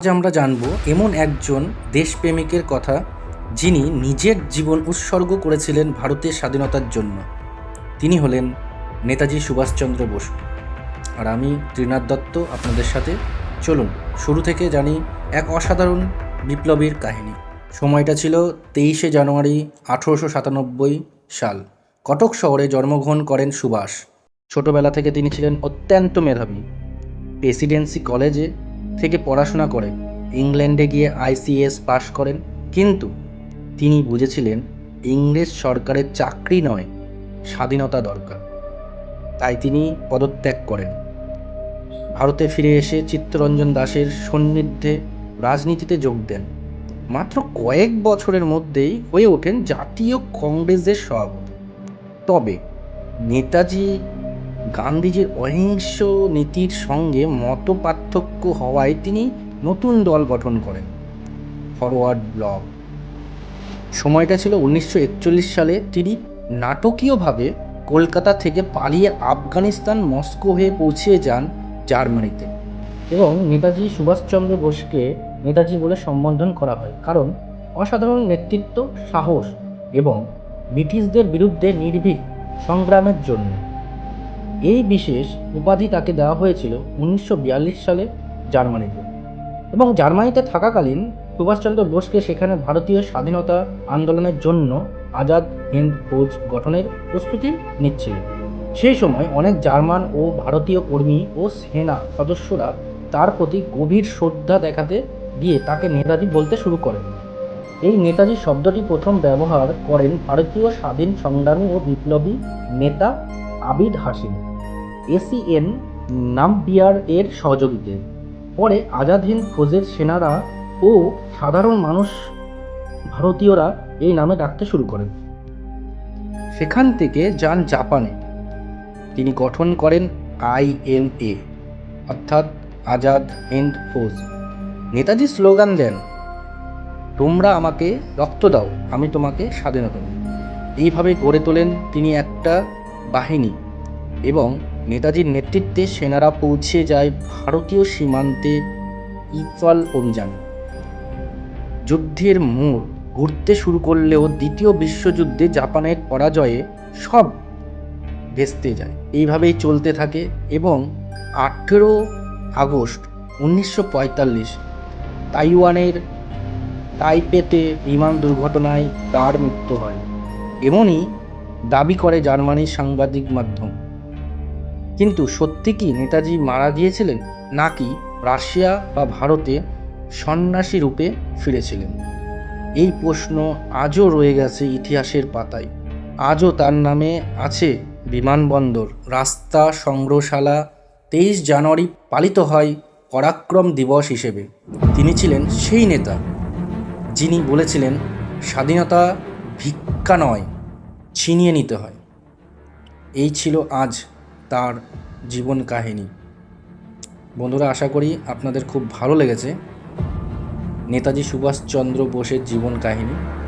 আজ আমরা জানব এমন একজন দেশপ্রেমিকের কথা যিনি নিজের জীবন উৎসর্গ করেছিলেন ভারতের স্বাধীনতার জন্য। তিনি হলেন নেতাজি সুভাষচন্দ্র বসু। আর আমি ত্রিনাথ দত্ত, আপনাদের সাথে। চলুন, শুরু থেকে জানি এক অসাধারণ বিপ্লবীর কাহিনী। সময়টা ছিল তেইশে জানুয়ারি আঠেরোশো সাতানব্বই সাল। কটক শহরে জন্মগ্রহণ করেন সুভাষ। ছোটবেলা থেকে তিনি ছিলেন অত্যন্ত মেধাবী। প্রেসিডেন্সি কলেজে থেকে পড়াশোনা করে ইংল্যান্ডে গিয়ে আইসিএস পাশ করেন। কিন্তু তিনি বুঝেছিলেন ইংরেজ সরকারের চাকরি নয়, স্বাধীনতা দরকার। তাই তিনি পদত্যাগ করেন। ভারতে ফিরে এসে চিত্তরঞ্জন দাসের সান্নিধ্যে রাজনীতিতে যোগ দেন। মাত্র কয়েক বছরের মধ্যেই হয়ে ওঠেন জাতীয় কংগ্রেসের সভাপতি। তবে নেতাজি গান্ধীজির অহিংস নীতির সঙ্গে মত পার্থক্য হওয়ায় তিনি নতুন দল গঠন করেন। Forward bloc. সময়টা ছিল উনিশশো একচল্লিশ সালে। তিনি নাটকীয়ভাবে কলকাতা থেকে পালিয়ে আফগানিস্তান, মস্কো হয়ে পৌঁছে যান জার্মানিতে এবং নেতাজি সুভাষচন্দ্র বোসকে নেতাজি বলে সম্বোধন করা হয়। কারণ অসাধারণ নেতৃত্ব, সাহস এবং ব্রিটিশদের বিরুদ্ধে নির্ভীক সংগ্রামের জন্য। এই বিশেষ উপাধি তাকে দেওয়া হয়েছিল উনিশশো বিয়াল্লিশ সালে জার্মানিতে। এবং জার্মানিতে থাকাকালীন সুভাষচন্দ্র বোসকে সেখানে ভারতীয় স্বাধীনতা আন্দোলনের জন্য আজাদ হিন্দ ফৌজ গঠনের প্রস্তুতি নিচ্ছিলেন সেই সময় অনেক জার্মান ও ভারতীয় কর্মী ও সেনা সদস্যরা তার প্রতি গভীর শ্রদ্ধা দেখাতে গিয়ে তাকে নেতাজি বলতে শুরু করেন। এই নেতাজি শব্দটি প্রথম ব্যবহার করেন ভারতীয় স্বাধীন সংগ্রামী ও বিপ্লবী নেতা আবিদ হাসিম এসিএন নামবিয়ার এর সহযোগীতে পরে আজাদ হিন্দ ফৌজের সেনারা ও সাধারণ মানুষ ভারতীয়রা এই নামে ডাকতে শুরু করেন। সেখান থেকে যান জাপানে। তিনি গঠন করেন আইএনএ অর্থাৎ আজাদ হিন্দ ফৌজ। নেতাজি স্লোগান দেন, তোমরা আমাকে রক্ত দাও, আমি তোমাকে স্বাধীনতা দেব। এইভাবে গড়ে তোলেন তিনি একটা বাহিনী এবং নেতাজির নেতৃত্বে সেনারা পৌঁছে যায় ভারতীয় সীমান্তে ইফাল অভিযান। যুদ্ধের মোড় ঘুরতে শুরু করলেও দ্বিতীয় বিশ্বযুদ্ধে জাপানের পরাজয়ে সব ভেস্তে যায়। এইভাবেই চলতে থাকে এবং আঠেরো আগস্ট উনিশশো পঁয়তাল্লিশ তাইওয়ানের তাইপেতে বিমান দুর্ঘটনায় তার মৃত্যু হয়। এমনই দাবি করে জার্মানির সাংবাদিক মাধ্যম। কিন্তু সত্যি কি নেতাজি মারা গিয়েছিলেন, নাকি রাশিয়া বা ভারতে সন্ন্যাসী রূপে ফিরেছিলেন? এই প্রশ্ন আজও রয়ে গেছে ইতিহাসের পাতায়। আজও তার নামে আছে বিমানবন্দর। রাস্তা সংগ্রহশালা তেইশ জানুয়ারি পালিত হয় পরাক্রম দিবস হিসেবে। তিনি ছিলেন সেই নেতা, যিনি বলেছিলেন, স্বাধীনতা ভিক্ষা নয়। ছিনিয়ে নিতে হয়। এই ছিল আজ তার জীবন কাহিনী। বন্ধুরা, আশা করি আপনাদের খুব ভালো লেগেছে নেতাজি সুভাষচন্দ্র বোসের জীবন কাহিনী।